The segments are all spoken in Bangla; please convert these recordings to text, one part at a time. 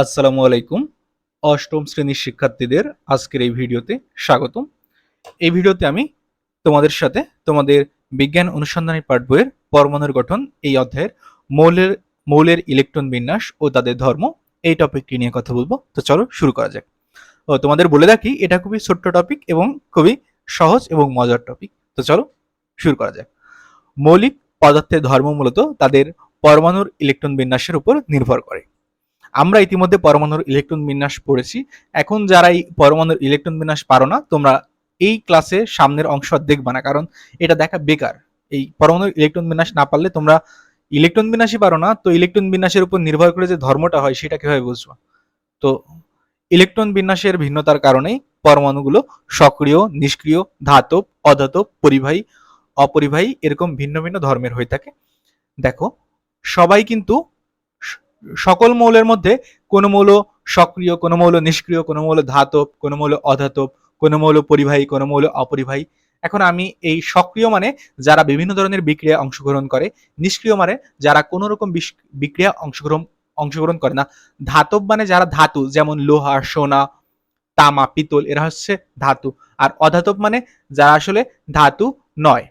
আসসালামু আলাইকুম। অষ্টম শ্রেণির শিক্ষার্থীদের আজকের এই ভিডিওতে স্বাগতম। এই ভিডিওতে আমি তোমাদের সাথে তোমাদের বিজ্ঞান অনুসন্ধানী পাঠ বইয়ের পরমাণুর গঠন, এই অধ্যায়ের মৌলের মৌলের ইলেকট্রন বিন্যাস ও তাদের ধর্ম এই টপিকটি নিয়ে কথা বলব। তো চলো শুরু করা যাক। ও, তোমাদের বলে রাখি, এটা খুবই ছোট্ট টপিক এবং খুবই সহজ এবং মজার টপিক তো চলো শুরু করা যাক। মৌলিক পদার্থের ধর্ম মূলত তাদের পরমাণুর ইলেকট্রন বিন্যাসের উপর নির্ভর করে। আমরা ইতিমধ্যে পরমাণুর ইলেকট্রন বিন্যাস পড়েছি। এখন যারা এই পরমাণুর ইলেকট্রন বিন্যাস পারো না, তোমরা এই ক্লাসে সামনের অংশ দেখবা না, কারণ এটা দেখা বেকার। এই পরমাণুর ইলেকট্রন বিন্যাস না পারলে তোমরা ইলেকট্রন বিন্যাসই পারো না, তো ইলেকট্রন বিন্যাসের উপর নির্ভর করে যে ধর্মটা হয়, সেটা কীভাবে বুঝবা? তো ইলেকট্রন বিন্যাসের ভিন্নতার কারণেই পরমাণুগুলো সক্রিয়, নিষ্ক্রিয়, ধাতব, অধাতব, পরিবাহী, অপরিবাহী এরকম ভিন্ন ভিন্ন ধর্মের হয়ে থাকে। দেখো, সবাই কিন্তু সকল মৌলের মধ্যে কোনো মৌল সক্রিয়, কোনো মৌল নিষ্ক্রিয়, কোনো মৌল ধাতব, কোনো মৌল অধাতব, কোনো মৌল পরিবাহী, কোনো মৌল অপরিবাহী। এখন আমি এই সক্রিয় মানে যারা বিভিন্ন ধরনের বিক্রিয়া অংশগ্রহণ করে, নিষ্ক্রিয় মানে যারা কোনো রকম বিক্রিয়া অংশগ্রহণ অংশগ্রহণ করে না। ধাতব মানে যারা ধাতু, যেমন লোহা, সোনা, তামা, পিতল, এরা হচ্ছে ধাতু। আর অধাতব মানে যারা আসলে ধাতু নয়।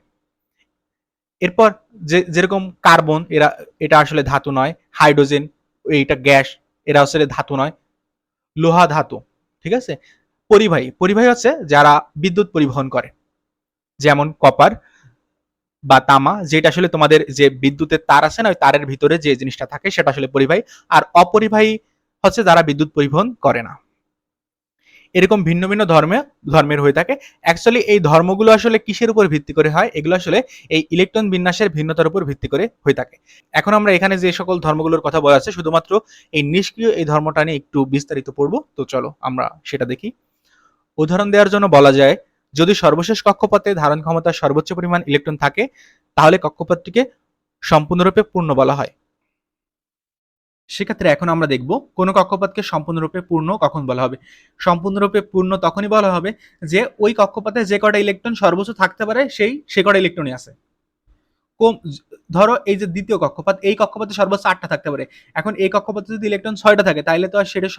এরপর যে, যেরকম কার্বন, এরা, এটা আসলে ধাতু নয়। হাইড্রোজেন এইটা গ্যাস, এরা আসলে ধাতু নয়, লোহা ধাতু, ঠিক আছে? পরিবাহী পরিবাহী হচ্ছে যারা বিদ্যুৎ পরিবহন করে, যেমন কপার বা তামা, যেটা আসলে তোমাদের যে বিদ্যুতের তার আছে না, ওই তারের ভিতরে যে জিনিসটা থাকে সেটা আসলে পরিবাহী, আর অপরিবাহী হচ্ছে যারা বিদ্যুৎ পরিবহন করে না। এরকম ভিন্ন ভিন্ন ধর্মে ধর্মের হয়ে থাকে। অ্যাকচুয়ালি এই ধর্মগুলো আসলে কিসের উপর ভিত্তি করে হয়? এগুলো আসলে এই ইলেকট্রন বিন্যাসের ভিন্নতার উপর ভিত্তি করে হয়ে থাকে। এখন আমরা এখানে যে সকল ধর্মগুলোর কথা বলা আছে, শুধুমাত্র এই নিষ্ক্রিয় এই ধর্মটা নিয়ে একটু বিস্তারিত পড়ব। তো চলো আমরা সেটা দেখি। উদাহরণ দেওয়ার জন্য বলা যায়, যদি সর্বশেষ কক্ষপথে ধারণ ক্ষমতার সর্বোচ্চ পরিমাণ ইলেকট্রন থাকে, তাহলে কক্ষপথটিকে সম্পূর্ণরূপে পূর্ণ বলা হয়। সেক্ষেত্রে এখন আমরা দেখব কোন কক্ষপথকে সম্পূর্ণরূপে পূর্ণ কখন বলা হবে। সম্পূর্ণরূপে পূর্ণ তখনই বলা হবে যে ওই কক্ষপথে যে কটা ইলেকট্রন সর্বোচ্চ থাকতে পারে সেই, সে কটা ইলেকট্রনই আছে। কম, ধরো এই যে দ্বিতীয় কক্ষপথ, এই কক্ষপথে সর্বোচ্চ আটটা থাকতে পারে। এখন এই কক্ষপথে যদি ইলেকট্রন ছয়টা থাকে তাহলে তো আর সেটা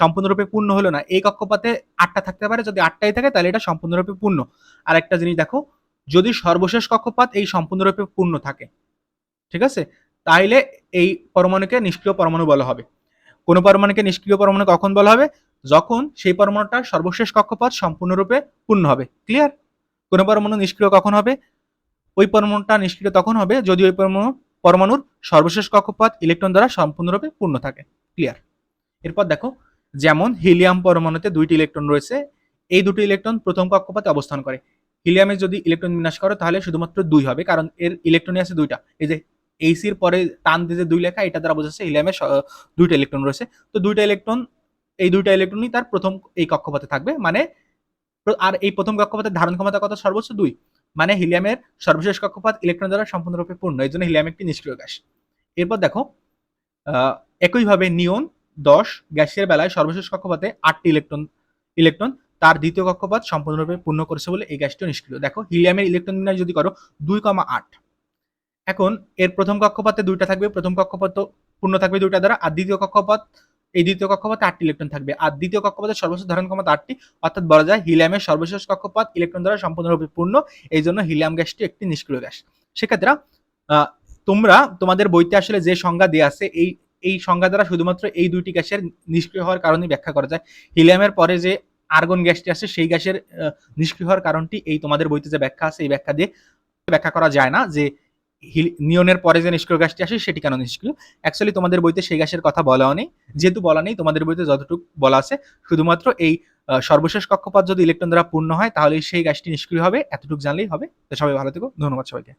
সম্পূর্ণরূপে পূর্ণ হলো না। এই কক্ষপথে আটটা থাকতে পারে, যদি আটটাই থাকে তাহলে এটা সম্পূর্ণরূপে পূর্ণ। আর একটা জিনিস দেখো, যদি সর্বশেষ কক্ষপথ এই সম্পূর্ণরূপে পূর্ণ থাকে, ঠিক আছে? তাইলে এই পরমাণুকে নিষ্ক্রিয় পরমাণু বলা হবে। কোন পরমাণুকে নিষ্ক্রিয় পরমাণু কখন বলা হবে? যখন সেই পরমাণুটা সর্বশেষ কক্ষপথ সম্পূর্ণরূপে পূর্ণ হবে। ক্লিয়ার কোন পরমাণু নিষ্ক্রিয় কখন হবে? ওই পরমাণুটা নিষ্ক্রিয় তখন হবে যদি ওই পরমাণু, পরমাণুর সর্বশেষ কক্ষপথ ইলেকট্রন দ্বারা সম্পূর্ণরূপে পূর্ণ থাকে। ক্লিয়ার এরপর দেখো, যেমন হিলিয়াম পরমাণুতে দুইটি ইলেকট্রন রয়েছে, এই দুটি ইলেকট্রন প্রথম কক্ষপথে অবস্থান করে। হিলিয়ামে যদি ইলেকট্রন বিন্যাস করো, তাহলে শুধুমাত্র দুই হবে, কারণ এর ইলেকট্রনই আছে দুইটা। এই যে এইসির পরে টান দিয়ে যে দুই লেখা, এটা দ্বারা বোঝাচ্ছে হিলিয়ামে স- দুইটা ইলেকট্রন রয়েছে। তো দুইটা ইলেকট্রন এই দুইটা ইলেকট্রনই তার প্রথম এই কক্ষপথে থাকবে। মানে আর এই প্রথম কক্ষপথের ধারণ ক্ষমতা কত? সর্বোচ্চ দুই। মানে হিলিয়ামের সর্বশেষ কক্ষপথ ইলেকট্রন দ্বারা সম্পূর্ণরূপে পূর্ণ। এই জন্য হিলিয়াম একটি নিষ্ক্রিয় গ্যাস। এরপর দেখো একইভাবে নিয়ন দশ গ্যাসের বেলায় সর্বশেষ কক্ষপথে আটটি ইলেকট্রন ইলেকট্রন তার দ্বিতীয় কক্ষপথ সম্পূর্ণরূপে পূর্ণ করেছে বলে এই গ্যাসটিও নিষ্ক্রিয়। দেখো, হিলিয়ামের ইলেকট্রন বিন্যাস যদি করো, দুই কমা আট। এখন এর প্রথম কক্ষপথে দুইটা থাকবে, প্রথম কক্ষপথ পূর্ণ থাকবে দুইটা দ্বারা, আর দ্বিতীয় কক্ষপথ, এই দ্বিতীয় কক্ষপথে আটটি ইলেকট্রন থাকবে। আর দ্বিতীয় কক্ষপথের সর্বশেষ ধারণ ক্ষমতা আটটি, অর্থাৎ বলা যায় হিলিয়ামের সর্বশেষ কক্ষপথ ইলেকট্রন দ্বারা সম্পূর্ণরূপে পূর্ণ, এই জন্য হিলিয়াম গ্যাসটি একটি নিষ্ক্রিয় গ্যাস। সেক্ষেত্রে তোমরা, তোমাদের বইতে আসলে যে সংজ্ঞা দেওয়া আছে, এই এই সংজ্ঞা দ্বারা শুধুমাত্র এই দুইটি গ্যাসের নিষ্ক্রিয় হওয়ার কারণে ব্যাখ্যা করা যায়। হিলিয়ামের পরে যে আর্গন গ্যাসটি আছে সেই গ্যাসের নিষ্ক্রিয় হওয়ার কারণটি এই তোমাদের বইতে যে ব্যাখ্যা আছে, এই ব্যাখ্যা দিয়ে ব্যাখ্যা করা যায় না যে নিয়নের পরে যে নিষ্ক্রিয় গাছটি আসে সেটি কেন নিষ্ক্রিয়? অ্যাকচুয়ালি তোমাদের বইতে সেই গাছের কথা বলাও নেই। যেহেতু বলা নেই, তোমাদের বইতে যতটুকু বলা আছে, শুধুমাত্র এই সর্বশেষ কক্ষপথ যদি ইলেকট্রন দ্বারা পূর্ণ হয়, তাহলে সেই গাছটি নিষ্ক্রিয় হবে, এতটুকু জানলেই হবে। তো সবাই ভালো থেকো, ধন্যবাদ সবাইকে।